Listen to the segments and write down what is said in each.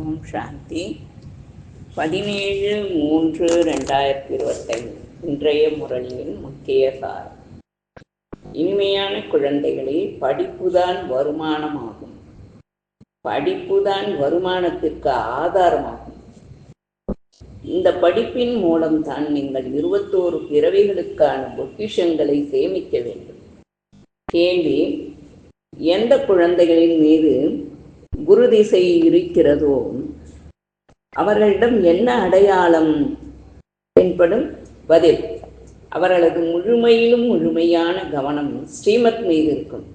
ஓம் சாந்தி. பதினேழு மூன்று ரெண்டாயிரத்தி இருபத்தைந்து இன்றைய முரளியின் முக்கிய சாரம். இனிமையான குழந்தைகளே படிப்புதான் வருமானமாகும். படிப்புதான் வருமானத்திற்கு ஆதாரமாகும். இந்த படிப்பின் மூலம்தான் நீங்கள் இருபத்தோரு பிறவிகளுக்கான பொக்கிஷங்களை சேமிக்க வேண்டும். கேள்வி எந்த குழந்தைகளின் மீது குரு திசை இருக்கிறதோ? அவர்களிடம் என்ன அடையாளம் என்படும் பதில் அவர்களது முழுமையிலும் முழுமையான கவனம் ஸ்ரீமத் மீது இருக்கும்.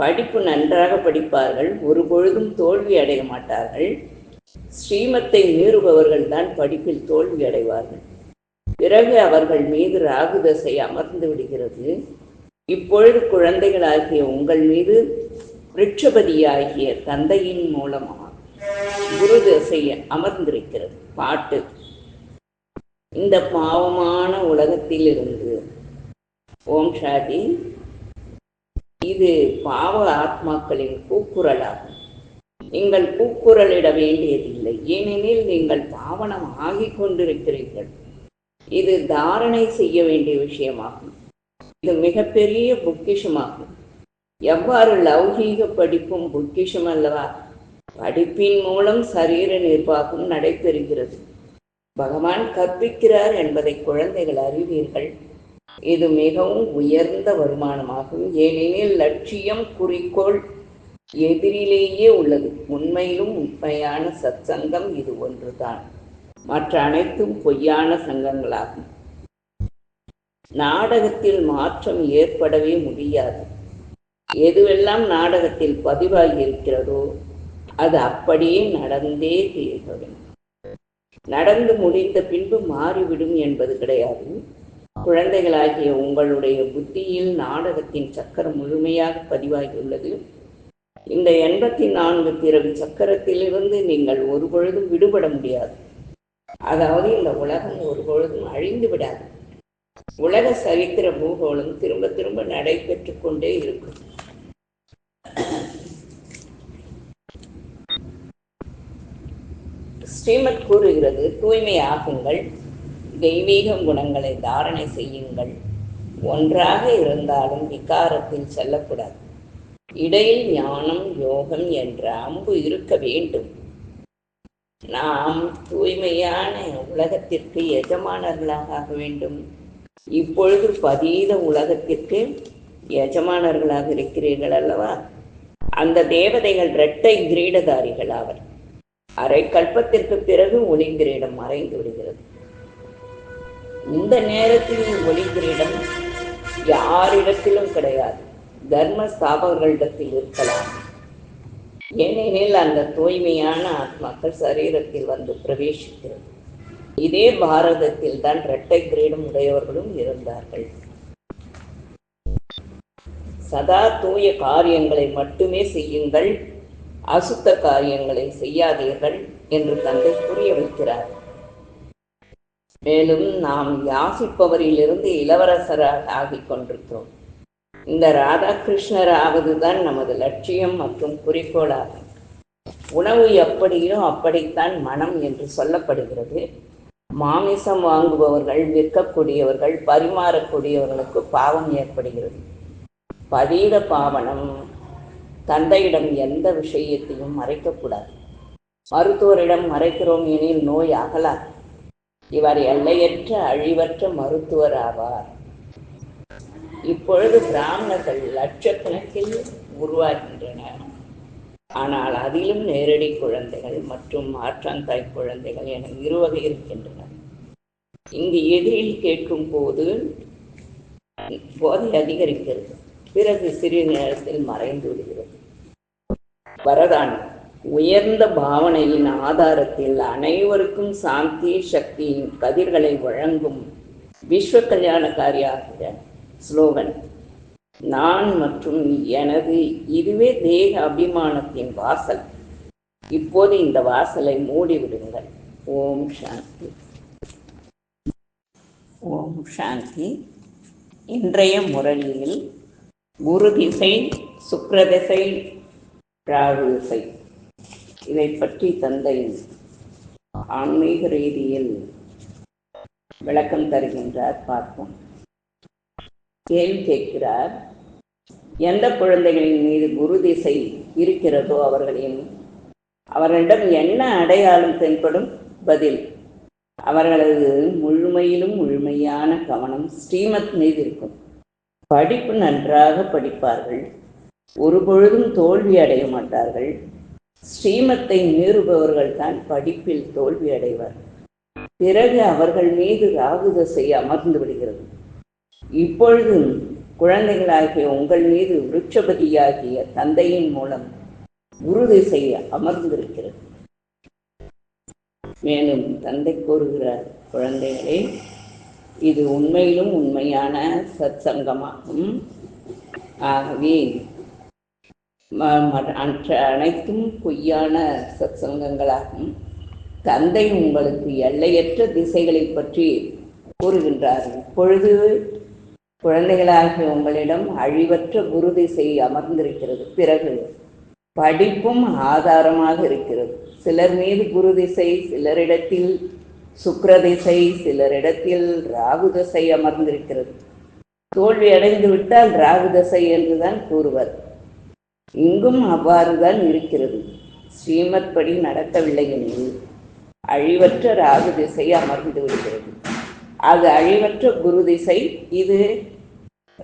படிப்பு நன்றாக படிப்பார்கள் ஒரு பொழுதும் தோல்வி அடைய மாட்டார்கள். ஸ்ரீமத்தை மீறுபவர்கள் தான் படிப்பில் தோல்வி அடைவார்கள். பிறகு அவர்கள் மீது ராகு தசை அமர்ந்து விடுகிறது. இப்பொழுது குழந்தைகளாகிய உங்கள் மீது ரிட்சபதியாகிய தந்தையின் மூலமாக குரு தசை அமர்ந்திருக்கிறது. பாட்டு. இந்த பாவமான உலகத்தில் இருந்து ஓம் ஷாதி இது பாவ ஆத்மாக்களின் கூக்குரலாகும். நீங்கள் கூக்குரலிட வேண்டியதில்லை. ஏனெனில் நீங்கள் பாவனம் ஆகிக் கொண்டிருக்கிறீர்கள். இது தாரணை செய்ய வேண்டிய விஷயமாகும். இது மிகப்பெரிய பொக்கிஷமாகும். எவ்வாறு லௌகீக படிப்பும் பொக்கிஷம் அல்லவா? படிப்பின் மூலம் சரீர நிர்வாகம் நடைபெறுகிறது. பகவான் கற்பிக்கிறார் என்பதை குழந்தைகள் அறிவீர்கள். இது மிகவும் உயர்ந்த வருமானமாகும். ஏனெனில் லட்சியம் குறிக்கோள் எதிரிலேயே உள்ளது. உண்மையிலும் உண்மையான சத்சங்கம் இது ஒன்றுதான். மற்ற அனைத்தும் பொய்யான சங்கங்களாகும். நாடகத்தில் மாற்றம் ஏற்படவே முடியாது. எதுவெல்லாம் நாடகத்தில் பதிவாகி இருக்கிறதோ அது அப்படியே நடந்தே தீர நடந்து முடிந்த பின்பு மாறிவிடும் என்பது கிடையாது. குழந்தைகளாகிய உங்களுடைய புத்தியில் நாடகத்தின் சக்கரம் முழுமையாக பதிவாகியுள்ளது. இந்த எண்பத்தி நான்கு பிறவி சக்கரத்திலிருந்து நீங்கள் ஒரு பொழுதும் விடுபட முடியாது. அதாவது இந்த உலகம் ஒரு பொழுதும் அழிந்து விடாது. உலக சரித்திர பூகோளம் திரும்ப திரும்ப நடைபெற்று கொண்டே இருக்கும். ஸ்ரீமத் கூறுகிறது தூய்மையாகுங்கள் தெய்வீக குணங்களை தாரணை செய்யுங்கள். ஒன்றாக இருந்தாலும் விகாரத்தில் செல்லக்கூடாது. இடையில் ஞானம் யோகம் என்ற அம்பு இருக்க வேண்டும். நாம் தூய்மையான உலகத்திற்கு எஜமானர்களாக ஆக வேண்டும். இப்பொழுது பதீத உலகத்திற்கு எஜமானர்களாக இருக்கிறீர்கள் அல்லவா? அந்த தேவதைகள் இரட்டை கிரீடதாரிகள் அவர். அரை கல்பத்திற்கு பிறகு ஒளி கிரீடம் மறைந்து விடுகிறது. இந்த நேரத்தில் ஒளி கிரீடம் யாரிடத்திலும் கிடையாது தர்ம ஸ்தாபகர்களிடத்தில் இருக்கலாம். ஏனெனில் அந்த தூய்மையான ஆத்மாக்கள் சரீரத்தில் வந்து பிரவேசிக்கிறது. இதே பாரதத்தில் தான் இரட்டை கிரீடம் உடையவர்களும் இருந்தார்கள். சதா தூய காரியங்களை மட்டுமே செய்யுங்கள். அசுத்த காரியங்களை செய்யாதீர்கள் என்று தந்தை புரிய வைக்கிறார். மேலும் நாம் யாசிப்பவரிலிருந்து இளவரசராக ஆகிக் கொண்டிருக்கிறோம். இந்த ராதாகிருஷ்ணர் ஆவதுதான் நமது லட்சியம் மற்றும் குறிக்கோளாகும். உணவு எப்படியோ அப்படித்தான் மனம் என்று சொல்லப்படுகிறது. மாமிசம் வாங்குபவர்கள் விற்கக்கூடியவர்கள் பரிமாறக்கூடியவர்களுக்கு பாவம் ஏற்படுகிறது. பதீத பாவனம் தந்தையிடம் எந்த விஷயத்தையும் மறைக்கக்கூடாது. மருத்துவரிடம் மறைக்கிறோம் எனில் நோய் அகலார் இவர் எல்லையற்ற அழிவற்ற மருத்துவர் ஆவார். இப்பொழுது பிராமணர்கள் லட்சக்கணக்கில் உருவாகின்றனர். ஆனால் அதிலும் நேரடி குழந்தைகள் மற்றும் மாற்றாந்தாய் குழந்தைகள் என இருவகை இருக்கின்றன இங்கு எதிரில் கேட்கும் போது போதை அதிகரிக்கிறது. பிறகு சிறிது நேரத்தில் மறைந்து விடுகிறது. பரதான் உயர்ந்த பாவனையின் ஆதாரத்தில் அனைவருக்கும் சாந்தி சக்தியின் கதிர்களை வழங்கும் விஸ்வ கல்யாணக்காரியாகிற ஸ்லோகன் நான் மற்றும் எனது இதுவே தேக அபிமானத்தின் வாசல். இப்போது இந்த வாசலை மூடிவிடுங்கள். ஓம் சாந்தி. ஓம் சாந்தி. இன்றைய முரளியில் குரு திசை சுக்ரதிசை திசை இதை பற்றி தந்தை ஆன்மீக ரீதியில் விளக்கம் தருகின்றார். பார்ப்போம். கேள்வி கேட்கிறார். எந்த குழந்தைகளின் மீது குரு திசை இருக்கிறதோ அவர்களின் அவர்களிடம் என்ன அடையாளம் தென்படும்? பதில் அவர்களது முழுமையிலும் முழுமையான கவனம் ஸ்ரீமத் மீது இருக்கும். படிப்பு நன்றாக படிப்பார்கள். ஒரு பொழுதும் தோல்வி அடைய மாட்டார்கள். ஸ்ரீமத்தை மீறுபவர்கள் தான் படிப்பில் தோல்வி அடைவார் பிறகு அவர்கள் மீது ராகுதசை அமர்ந்து விடுகிறது. இப்பொழுதும் குழந்தைகளாகிய உங்கள் மீது விருட்சபதியாகிய தந்தையின் மூலம் குரு திசை அமர்ந்திருக்கிறது. மேலும் தந்தை கூறுகிறார் குழந்தைகளே இது உண்மையிலும் உண்மையான சத்சங்கமாகும். ஆகவே அனைத்தும் பொய்யான சத் சங்கங்களாகும் தந்தை உங்களுக்கு எல்லையற்ற திசைகளை பற்றி கூறுகின்றார். இப்பொழுது குழந்தைகளாகிய உங்களிடம் அழிவற்ற குரு திசை அமர்ந்திருக்கிறது. பிறகு படிப்பும் ஆதாரமாக இருக்கிறது. சிலர் மீது குரு திசை சிலரிடத்தில் சுக்கர திசை சிலரிடத்தில் ராகு திசை அமர்ந்திருக்கிறது. தோல்வி அடைந்து விட்டால் ராகு தசை என்றுதான் கூறுவர். இங்கும் அவ்வாறுதான் இருக்கிறது. ஸ்ரீமத் படி நடக்கவில்லை எனில் அழிவற்ற ராகு திசை அமர்ந்து விடுகிறது. அது அழிவற்ற குரு திசை இது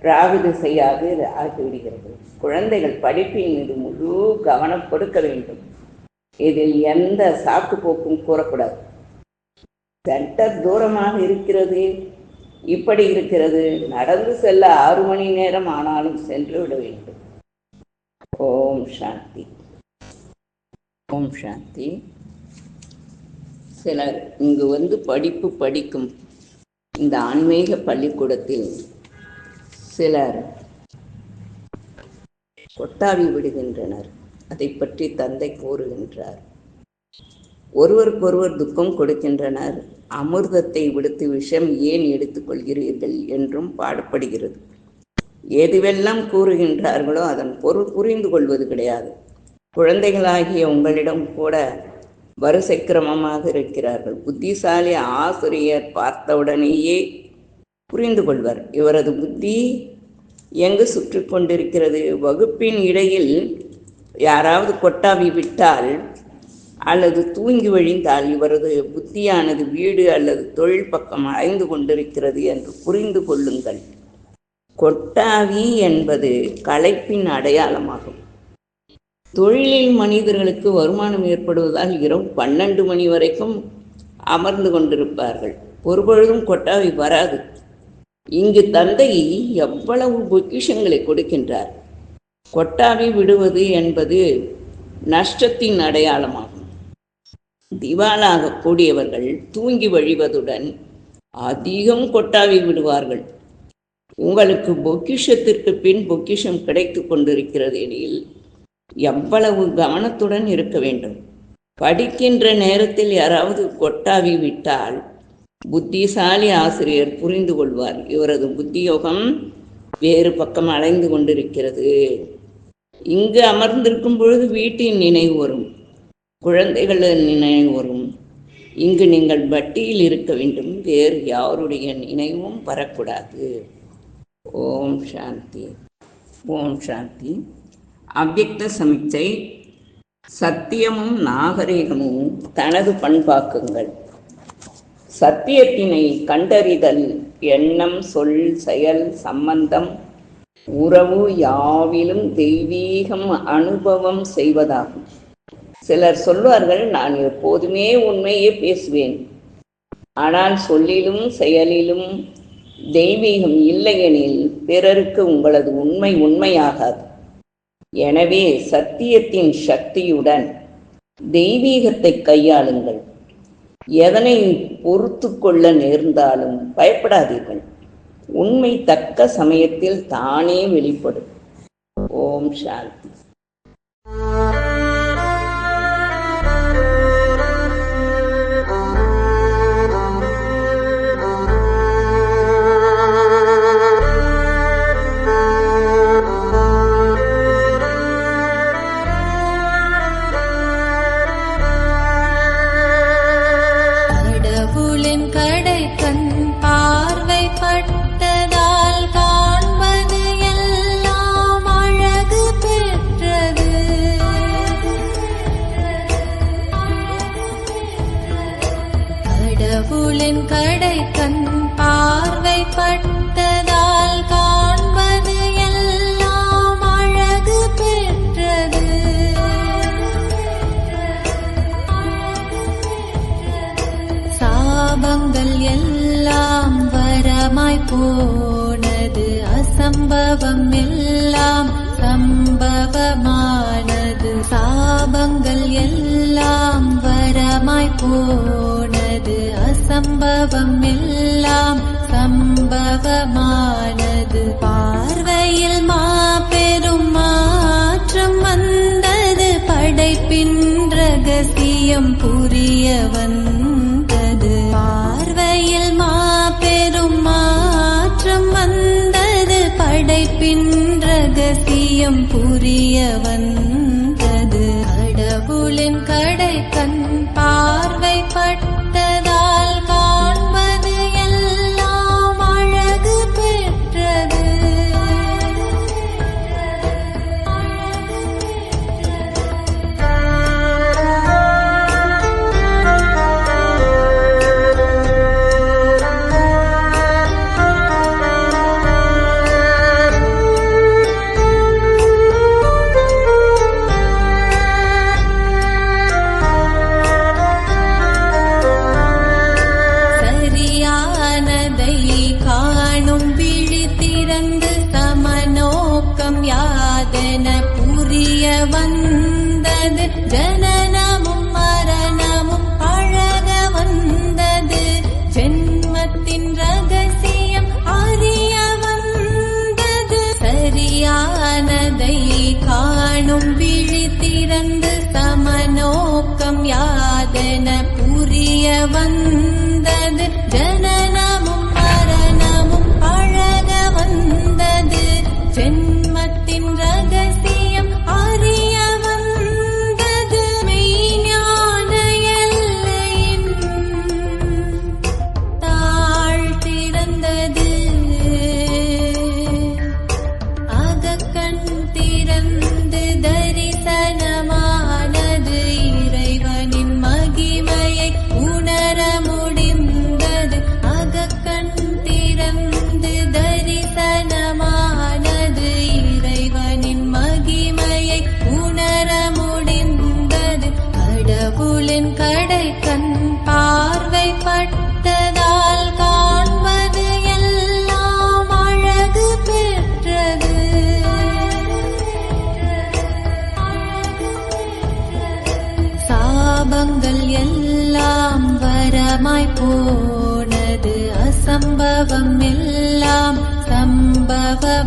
ராகு திசையாக ஆகிவிடுகிறது குழந்தைகள் படிப்பின் மீது முழு கவனம் கொடுக்க வேண்டும். இதில் எந்த சாக்கு போக்கும் கூறக்கூடாது. சென்டர் தூரமாக இருக்கிறது. இப்படி இருக்கிறது. நடந்து செல்ல ஆறு மணி நேரம் ஆனாலும் சென்று விட வேண்டும் ஓம் சாந்தி. ஓம் சாந்தி. சிலர் இங்கு வந்து படிப்பு படிக்கும் இந்த ஆன்மீக பள்ளிக்கூடத்தில் சிலர் கொட்டாவி விடுகின்றனர். அதை பற்றி தந்தை கூறுகின்றார். ஒருவருக்கொருவர் துக்கம் கொடுக்கின்றனர். அமிர்தத்தை விடுத்து விஷம் ஏன் எடுத்துக்கொள்கிறீர்கள் என்றும் பாடப்படுகிறது. எதுவெல்லாம் கூறுகின்றார்களோ அதன் பொருள் புரிந்து கொள்வது கிடையாது. குழந்தைகளாகிய உங்களிடம் கூட வரிசை கிரமமாக இருக்கிறார்கள். புத்திசாலி ஆசிரியர் பார்த்தவுடனேயே புரிந்து கொள்வர். இவரது புத்தி எங்கு சுற்றி கொண்டிருக்கிறது? வகுப்பின் இடையில் யாராவது கொட்டாவி விட்டால் அல்லது தூங்கி வழிந்தால் இவரது புத்தியானது வீடு அல்லது தொழில் பக்கம் அலைந்து கொண்டிருக்கிறது என்று புரிந்து கொள்ளுங்கள். கொட்டாவி என்பது களைப்பின் அடையாளமாகும். தொழிலில் மனிதர்களுக்கு வருமானம் ஏற்படுவதால் இரவு பன்னெண்டு மணி வரைக்கும் அமர்ந்து கொண்டிருப்பார்கள். ஒருபொழுதும் கொட்டாவி வராது. இங்கு தந்தை எவ்வளவு பொக்கிஷங்களை கொடுக்கின்றார். கொட்டாவி விடுவது என்பது நஷ்டத்தின் அடையாளமாகும். திவாலாக கூடியவர்கள் தூங்கி வழிவதுடன் அதிகம் கொட்டாவி விடுவார்கள். உங்களுக்கு பொக்கிஷத்திற்கு பின் பொக்கிஷம் கிடைத்து கொண்டிருக்கிறது எனில் எவ்வளவு கவனத்துடன் இருக்க வேண்டும். படிக்கின்ற நேரத்தில் யாராவது கொட்டாவி விட்டால் புத்திசாலி ஆசிரியர் புரிந்து கொள்வார் இவரது புத்தியோகம் வேறு பக்கம் அலைந்து கொண்டிருக்கிறது. இங்கு அமர்ந்திருக்கும் பொழுது வீட்டின் நினைவு வரும் குழந்தைகளின் நினைவு வரும். இங்கு நீங்கள் வட்டியில் இருக்க வேண்டும் வேறு யாருடைய நினைவும் வரக்கூடாது. ஓம் சாந்தி. ஓம் சாந்தி. அவ்யக்த சமிச்சை சத்தியமும் நாகரீகமும் தனது பண்பாக்குங்கள். சத்தியத்தினை கண்டறிதல் எண்ணம் சொல் செயல் சம்பந்தம் உறவு யாவிலும் தெய்வீகம் அனுபவம் செய்வதாகும். சிலர் சொல்வார்கள் நான் எப்போதுமே உண்மையே பேசுவேன். ஆனால் சொல்லிலும் செயலிலும் தெய்வீகம் இல்லையெனில் பிறருக்கு உங்களது உண்மை உண்மையாகாது. எனவே சத்தியத்தின் சக்தியுடன் தெய்வீகத்தை கையாளுங்கள். எதனை பொறுத்து கொள்ள நேர்ந்தாலும் பயப்படாதீர்கள். உண்மை தக்க சமயத்தில் தானே வெளிப்படும். ஓம் சாந்தி. போனது அசம்பவம் எல்லாம் சம்பவமானது. பார்வையில் மாபெரும் மாற்றம் வந்தது. படைப்பின் ரகசியம் புரிய வந்தது. பார்வையில் மாபெரும் மாற்றம் வந்தது. படைப்பின் ரகசியம் புரிய வந்தது. நோக்கம் யாதென புரிய வந்தது. ஜனனமும் சாபங்கள் எல்லாம் வரமாய் போனது அசம்பவம் எல்லாம் சம்பவமானது.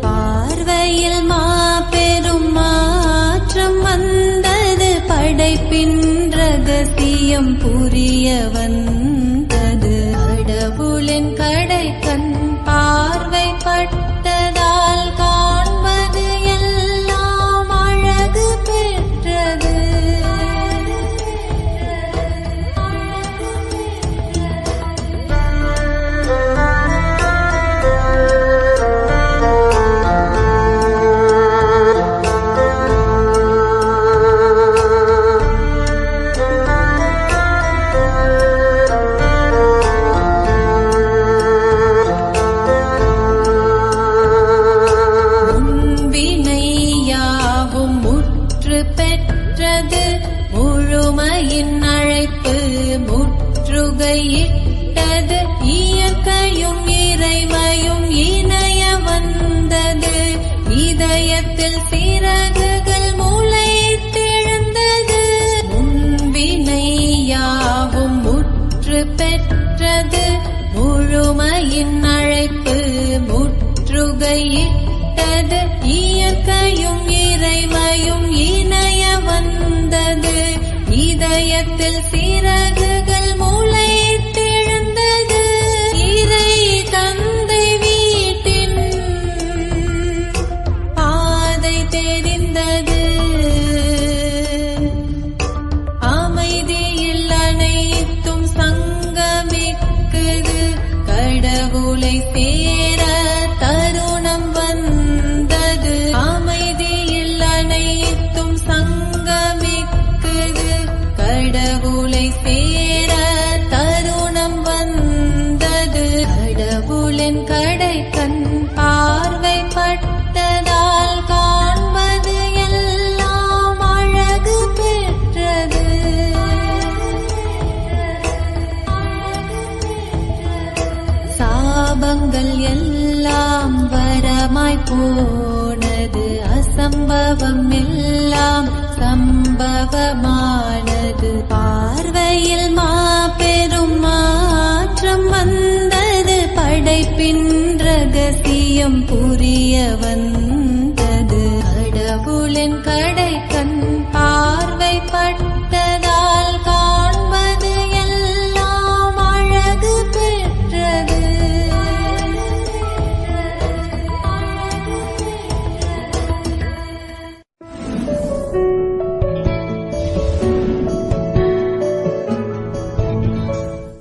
பார்வையில் மாபெரும் மாற்றம் வந்தது படைப்பின் ரகசியம் புரிய வந்த முற்றுகையிட்டது இயற்கையும் இறைவையும் இணைய வந்தது. இதயத்தில் சிறகுகள் முளைத்தெழுந்தது. முன்வினையாவும் முற்று பெற்றது. முழுமையின் அழைப்பு முற்றுகையிட்டது இயற்கையும் இறைவையும் இணைய வந்தது. இதயத்தில் சிறகுகள் அசம்பவம் எல்லாம் சம்பவமானது. பார்வையில் மாபெரும் மாற்றம் வந்தது. படைப்பின் ரகசியம் புரிய வந்த